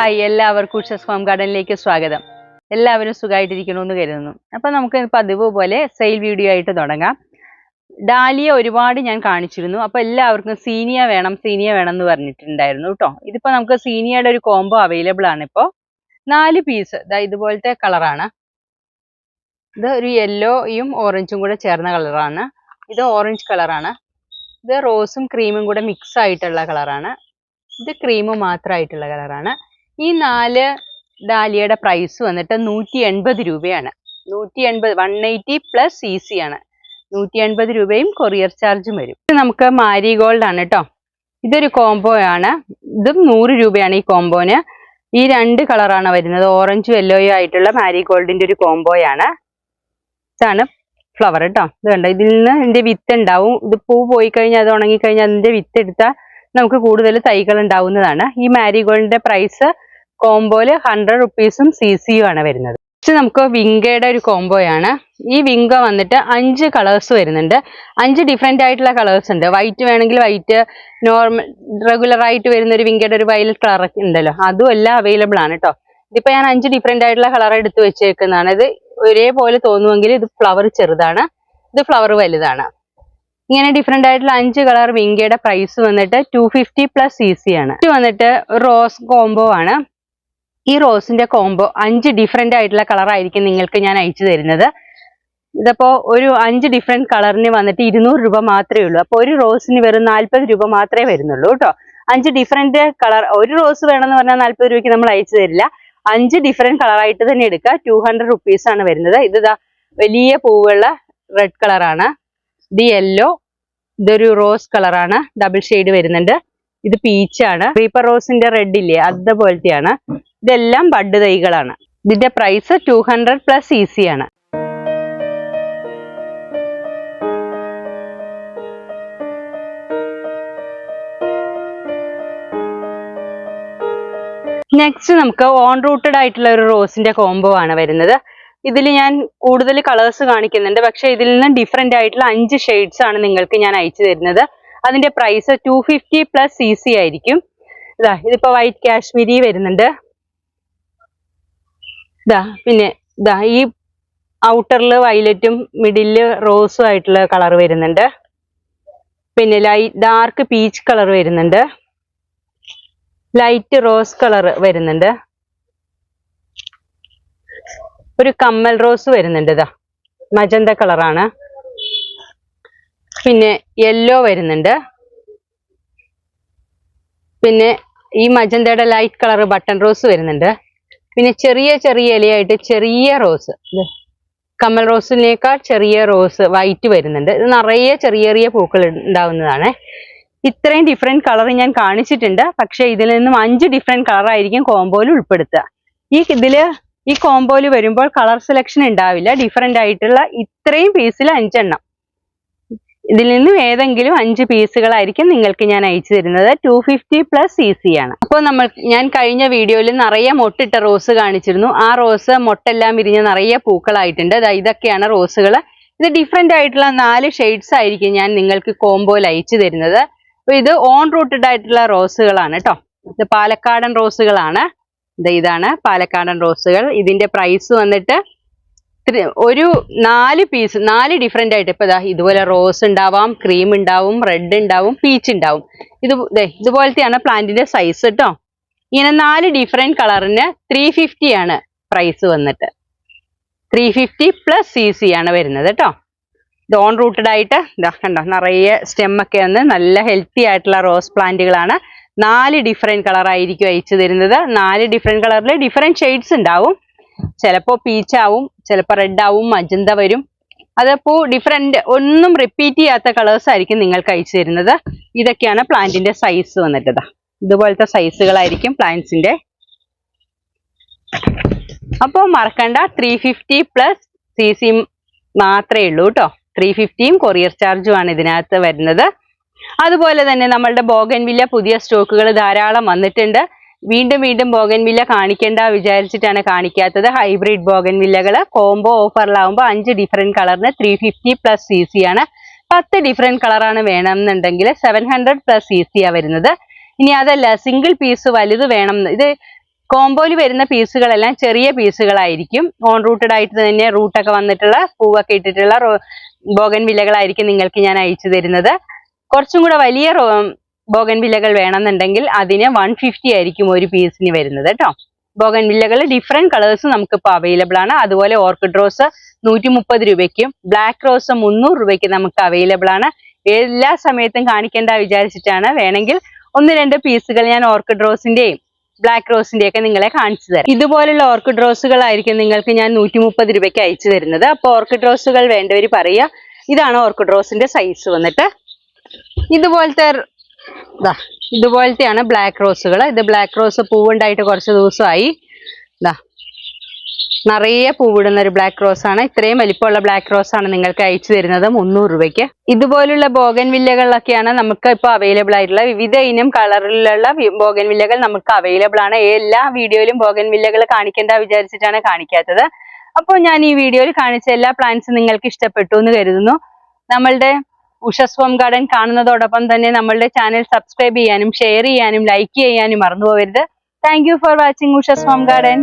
Hi എല്ലാവർക്കും ഉഷസ് farm ഗാർഡനിലേക്ക് സ്വാഗതം. എല്ലാവരും സുഖമായിട്ടിരിക്കണമെന്ന് കരുതുന്നു. അപ്പൊ നമുക്ക് പതിവ് പോലെ സെയിൽ വീഡിയോ ആയിട്ട് തുടങ്ങാം. ഡാലിയ ഒരുപാട് ഞാൻ കാണിച്ചിരുന്നു. അപ്പൊ എല്ലാവർക്കും സീനിയ വേണം സീനിയ വേണം എന്ന് പറഞ്ഞിട്ടുണ്ടായിരുന്നു കേട്ടോ ഇതിപ്പോ നമുക്ക് സീനിയയുടെ ഒരു കോംബോ അവൈലബിൾ ആണ് ഇപ്പോ. നാല് പീസ് ഇതാ ഇതുപോലത്തെ കളറാണ് ഇത് ഒരു യെല്ലോയും ഓറഞ്ചും കൂടെ ചേർന്ന കളറാണ് ഇത് ഓറഞ്ച് കളറാണ് ഇത് റോസും ക്രീമും കൂടെ മിക്സ് ആയിട്ടുള്ള കളറാണ് ഇത് ക്രീം മാത്രമായിട്ടുള്ള കളറാണ് ഈ നാല് ഡാലിയയുടെ പ്രൈസ് വന്നിട്ട് നൂറ്റി എൺപത് രൂപയാണ്. നൂറ്റി എൺപത് one eighty plus E C ആണ്. നൂറ്റി എൺപത് രൂപയും കൊറിയർ ചാർജും വരും. ഇത് നമുക്ക് മാരിഗോൾഡ് ആണ് കേട്ടോ ഇതൊരു കോംബോ ആണ്. ഇതും നൂറ് രൂപയാണ് ഈ കോംബോന് ഈ രണ്ട് കളറാണ് വരുന്നത്. ഓറഞ്ചും യെല്ലോയും ആയിട്ടുള്ള മാരിഗോൾഡിന്റെ ഒരു കോംബോയാണ് ഇതാണ് ഫ്ലവർ കേട്ടോ ഇത് കണ്ടോ? ഇതിൽ നിന്ന് ഇതിന്റെ വിത്ത് ഉണ്ടാവും. ഇത് പൂ പോയി കഴിഞ്ഞാൽ അത് ഉണങ്ങിക്കഴിഞ്ഞാൽ അതിന്റെ വിത്ത് എടുത്താൽ നമുക്ക് കൂടുതൽ തൈകൾ ഉണ്ടാവുന്നതാണ്. ഈ മാരിഗോൾഡിന്റെ പ്രൈസ് കോംബോയിൽ ഹൺഡ്രഡ് റുപ്പീസും സി സിയും ആണ് വരുന്നത്. ഇത് നമുക്ക് വിങ്കയുടെ ഒരു കോംബോയാണ്. ഈ വിങ്ക വന്നിട്ട് അഞ്ച് കളേഴ്സ് വരുന്നുണ്ട്. അഞ്ച് ഡിഫറെന്റ് ആയിട്ടുള്ള കളേഴ്സ് ഉണ്ട്. വൈറ്റ് വേണമെങ്കിൽ വൈറ്റ് നോർമൽ റെഗുലർ ആയിട്ട് വരുന്ന ഒരു വിങ്കയുടെ ഒരു വയലറ്റ് കളർ ഉണ്ടല്ലോ. അതും എല്ലാം അവൈലബിൾ ആണ് കേട്ടോ ഇതിപ്പോ ഞാൻ അഞ്ച് ഡിഫറെന്റ് ആയിട്ടുള്ള കളർ എടുത്ത് വെച്ചേക്കുന്നതാണ്. ഇത് ഒരേപോലെ തോന്നുമെങ്കിൽ ഇത് ഫ്ലവർ ചെറുതാണ്. ഇത് ഫ്ലവർ വലുതാണ്. ഇങ്ങനെ ഡിഫറെന്റ് ആയിട്ടുള്ള അഞ്ച് കളർ വിങ്കയുടെ പ്രൈസ് വന്നിട്ട് two fifty plus C C ആണ്. ഇത് വന്നിട്ട് റോസ് കോംബോ ആണ്. ഈ റോസിന്റെ കോംബോ അഞ്ച് ഡിഫറെന്റ് ആയിട്ടുള്ള കളർ ആയിരിക്കും നിങ്ങൾക്ക് ഞാൻ അയച്ചു തരുന്നത്. ഇതിപ്പോ ഒരു അഞ്ച് ഡിഫറെന്റ് കളറിന് വന്നിട്ട് ഇരുന്നൂറ് രൂപ മാത്രമേ ഉള്ളൂ. അപ്പോൾ ഒരു റോസിന് വെറും നാല്പത് രൂപ മാത്രമേ വരുന്നുള്ളൂ കേട്ടോ. അഞ്ച് ഡിഫറെന്റ് കളർ ഒരു റോസ് വേണമെന്ന് പറഞ്ഞാൽ നാല്പത് രൂപയ്ക്ക് നമ്മൾ അയച്ചു തരില്ല. അഞ്ച് ഡിഫറെന്റ് കളറായിട്ട് തന്നെ എടുക്കുക. ടു ഹൺഡ്രഡ് റുപ്പീസ് ആണ് വരുന്നത്. ഇത് വലിയ പൂവുള്ള റെഡ് കളറാണ് ഇത് യെല്ലോ ഇതൊരു റോസ് കളറാണ് ഡബിൾ ഷെയ്ഡ് വരുന്നുണ്ട്. ഇത് പീച്ചാണ് ക്രീപ്പർ റോസിന്റെ റെഡ് ഇല്ലേ അതുപോലത്തെയാണ്. ഇതെല്ലാം ബഡ് തൈകളാണ്. ഇതിന്റെ price two hundred plus easy ആണ്. നെക്സ്റ്റ് നമുക്ക് ഓൺ റൂട്ടഡ് ആയിട്ടുള്ള ഒരു റോസിന്റെ കോംബോ ആണ് വരുന്നത്. ഇതിൽ ഞാൻ കൂടുതൽ കളേഴ്സ് കാണിക്കുന്നുണ്ട്. പക്ഷെ ഇതിൽ നിന്ന് ഡിഫറെന്റ് ആയിട്ടുള്ള അഞ്ച് ഷെയ്ഡ്സ് ആണ് നിങ്ങൾക്ക് ഞാൻ അയച്ചു തരുന്നത്. അതിന്റെ price two fifty plus C C ആയിരിക്കും. ഇതാ ഇതിപ്പോ വൈറ്റ് കാശ്മീരി വരുന്നുണ്ട്. ഇതാ പിന്നെ ഇതാ ഈ ഔട്ടറിൽ വയലറ്റും മിഡിൽ റോസും ആയിട്ടുള്ള കളർ വരുന്നുണ്ട്. പിന്നെ ലൈറ്റ് ഡാർക്ക് പീച്ച് കളർ വരുന്നുണ്ട്. ലൈറ്റ് റോസ് കളർ വരുന്നുണ്ട്. ഒരു കമ്മൽ റോസ് വരുന്നുണ്ട് ഇതാ മജന്ത കളറാണ്. പിന്നെ യെല്ലോ വരുന്നുണ്ട്. പിന്നെ ഈ മജന്തയുടെ ലൈറ്റ് കളർ ബട്ടൺ റോസ് വരുന്നുണ്ട്. പിന്നെ ചെറിയ ചെറിയ ഇലയായിട്ട് ചെറിയ റോസ്. കമൽ റോസിനേക്കാൾ ചെറിയ റോസ് വൈറ്റ് വരുന്നുണ്ട്. ഇത് നിറയെ ചെറിയ ചെറിയ പൂക്കൾ ഉണ്ടാവുന്നതാണ്. ഇത്രയും ഡിഫറെന്റ് കളർ ഞാൻ കാണിച്ചിട്ടുണ്ട്. പക്ഷെ ഇതിൽ നിന്നും അഞ്ച് ഡിഫറെന്റ് കളർ ആയിരിക്കും കോംബോയിൽ ഉൾപ്പെടുത്തുക. ഈ ഇതിൽ ഈ കോംബോയിൽ വരുമ്പോൾ കളർ സെലക്ഷൻ ഉണ്ടാവില്ല. ഡിഫറെന്റ് ആയിട്ടുള്ള ഇത്രയും പീസിൽ അഞ്ചെണ്ണം. ഇതിൽ നിന്നും ഏതെങ്കിലും അഞ്ച് പീസുകളായിരിക്കും നിങ്ങൾക്ക് ഞാൻ അയച്ചു തരുന്നത്. Two fifty plus C C ആണ്. അപ്പോൾ നമ്മൾ ഞാൻ കഴിഞ്ഞ വീഡിയോയിൽ നിറയെ മൊട്ടിട്ട റോസ് കാണിച്ചിരുന്നു. ആ റോസ് മൊട്ടെല്ലാം വിരിഞ്ഞ് നിറയെ പൂക്കളായിട്ടുണ്ട്. ഇതൊക്കെയാണ് റോസുകൾ ഇത് ഡിഫറെന്റ് ആയിട്ടുള്ള നാല് ഷെയ്ഡ്സ് ആയിരിക്കും ഞാൻ നിങ്ങൾക്ക് കോംബോയിൽ അയച്ചു തരുന്നത്. അപ്പൊ ഇത് ഓൺ റൂട്ടഡ് ആയിട്ടുള്ള റോസുകളാണ് കേട്ടോ ഇത് പാലക്കാടൻ റോസുകളാണ്. ഇത് ഇതാണ് പാലക്കാടൻ റോസുകൾ. ഇതിന്റെ പ്രൈസ് വന്നിട്ട് ഒരു നാല് പീസ് നാല് ഡിഫറെന്റ് ആയിട്ട് ഇപ്പൊ ഇതാ ഇതുപോലെ റോസ് ഉണ്ടാവാം ക്രീം ഉണ്ടാവും റെഡ് ഉണ്ടാവും പീച്ച് ഉണ്ടാവും. ഇത് ഇതുപോലത്തെയാണ് പ്ലാന്റിന്റെ സൈസ് കേട്ടോ ഇങ്ങനെ നാല് ഡിഫറെന്റ് കളറിന് ത്രീ ഫിഫ്റ്റി ആണ് പ്രൈസ് വന്നിട്ട്. Three fifty plus C C ആണ് വരുന്നത് കേട്ടോ ഡോൺ റൂട്ടഡ് ആയിട്ട് ഇതാ കണ്ടോ നിറയെ സ്റ്റെം ഒക്കെ വന്ന് നല്ല ഹെൽത്തി ആയിട്ടുള്ള റോസ് പ്ലാന്റുകളാണ് നാല് ഡിഫറെന്റ് കളർ ആയിരിക്കും അയച്ചു തരുന്നത്. നാല് ഡിഫറെന്റ് കളറിൽ ഡിഫറെന്റ് ഷെയ്ഡ്സ് ഉണ്ടാവും. ചിലപ്പോൾ പീച്ച് ആവും ചിലപ്പോൾ റെഡ് ആവും മജന്ത വരും. അതപ്പോ ഡിഫറെന്റ് ഒന്നും റിപ്പീറ്റ് ചെയ്യാത്ത കളേഴ്സ് ആയിരിക്കും നിങ്ങൾക്ക് അയച്ചു തരുന്നത്. ഇതൊക്കെയാണ് പ്ലാന്റിന്റെ സൈസ് വന്നിട്ടത് ഇതുപോലത്തെ സൈസുകളായിരിക്കും പ്ലാന്റ്സിന്റെ അപ്പോൾ മറക്കണ്ട three fifty plus C C മാത്രമേ ഉള്ളൂ കേട്ടോ ത്രീ ഫിഫ്റ്റിയും കൊറിയർ ചാർജും ആണ് ഇതിനകത്ത് വരുന്നത്. അതുപോലെ തന്നെ നമ്മളുടെ ബോഗൻവില്ല പുതിയ സ്റ്റോക്കുകൾ ധാരാളം വന്നിട്ടുണ്ട്. വീണ്ടും വീണ്ടും ബോഗൻ വില്ല കാണിക്കേണ്ട വിചാരിച്ചിട്ടാണ് കാണിക്കാത്തത്. ഹൈബ്രിഡ് ബോഗൻ വില്ലകൾ കോംബോ ഓഫറിലാവുമ്പോൾ അഞ്ച് ഡിഫറെന്റ് കളറിന് three fifty plus C C ആണ്. പത്ത് ഡിഫറെന്റ് കളറാണ് വേണമെന്നുണ്ടെങ്കിൽ seven hundred plus C C ആണ് വരുന്നത്. ഇനി അതല്ല സിംഗിൾ പീസ് വലുത് വേണം. ഇത് കോംബോയിൽ വരുന്ന പീസുകളെല്ലാം ചെറിയ പീസുകളായിരിക്കും. ഓൺ റൂട്ടഡ് ആയിട്ട് തന്നെ റൂട്ടൊക്കെ വന്നിട്ടുള്ള പൂവൊക്കെ ഇട്ടിട്ടുള്ള ബോഗൻ വില്ലകളായിരിക്കും നിങ്ങൾക്ക് ഞാൻ അയച്ചു തരുന്നത്. കുറച്ചും കൂടെ വലിയ ബോഗൻ വില്ലകൾ വേണമെന്നുണ്ടെങ്കിൽ അതിന് വൺ ഫിഫ്റ്റി ആയിരിക്കും ഒരു പീസിന് വരുന്നത് കേട്ടോ. ബോഗൻവില്ലകൾ ഡിഫറെന്റ് കളേഴ്സ് നമുക്കിപ്പോൾ അവൈലബിൾ ആണ്. അതുപോലെ ഓർക്കിഡ് റോസ് നൂറ്റി മുപ്പത് രൂപയ്ക്കും ബ്ലാക്ക് റോസ് മുന്നൂറ് രൂപയ്ക്ക് നമുക്ക് അവൈലബിൾ ആണ്. എല്ലാ സമയത്തും കാണിക്കേണ്ട വിചാരിച്ചിട്ടാണ്. വേണമെങ്കിൽ ഒന്ന് രണ്ട് പീസുകൾ ഞാൻ ഓർക്കിഡ് റോസിന്റെയും ബ്ലാക്ക് റോസിന്റെ ഒക്കെ നിങ്ങളെ കാണിച്ചു തരാം. ഇതുപോലുള്ള ഓർക്കിഡ് റോസുകളായിരിക്കും നിങ്ങൾക്ക് ഞാൻ നൂറ്റി മുപ്പത് രൂപയ്ക്ക് അയച്ചു തരുന്നത്. അപ്പോൾ ഓർക്കിഡ് റോസുകൾ വേണ്ടവർ പറയുക ഇതാണ് ഓർക്കിഡ് റോസിന്റെ സൈസ് വന്നിട്ട്. ഇതുപോലത്തെ ദാ ഇതുപോലത്തെയാണ് ബ്ലാക്ക് റോസുകൾ ഇത് ബ്ലാക്ക് റോസ് പൂവുണ്ടായിട്ട് കുറച്ച് ദിവസമായി. ഇതാ നിറയെ പൂവിടുന്ന ഒരു ബ്ലാക്ക് റോസ് ആണ് ഇത്രയും വലിപ്പമുള്ള ബ്ലാക്ക് റോസ് ആണ് നിങ്ങൾക്ക് അയച്ചു തരുന്നത് മുന്നൂറ് രൂപയ്ക്ക്. ഇതുപോലുള്ള ബോഗൻ വില്ലകളിലൊക്കെയാണ് നമുക്ക് ഇപ്പോൾ അവൈലബിൾ ആയിട്ടുള്ള വിവിധ ഇനം കളറിലുള്ള ബോഗൻ വില്ലകൾ നമുക്ക് അവൈലബിൾ ആണ്. എല്ലാ വീഡിയോയിലും ബോഗൻ വില്ലകൾ കാണിക്കേണ്ട വിചാരിച്ചിട്ടാണ് കാണിക്കാത്തത്. അപ്പോൾ ഞാൻ ഈ വീഡിയോയിൽ കാണിച്ച എല്ലാ പ്ലാന്റ്സും നിങ്ങൾക്ക് ഇഷ്ടപ്പെട്ടു എന്ന് കരുതുന്നു. നമ്മളുടെ ഉഷസ് ഹോം ഗാർഡൻ കാണുന്നതോടൊപ്പം തന്നെ നമ്മളുടെ ചാനൽ സബ്സ്ക്രൈബ് ചെയ്യാനും ഷെയർ ചെയ്യാനും ലൈക്ക് ചെയ്യാനും മറന്നു പോകരുത് thank for watching Ushas home garden.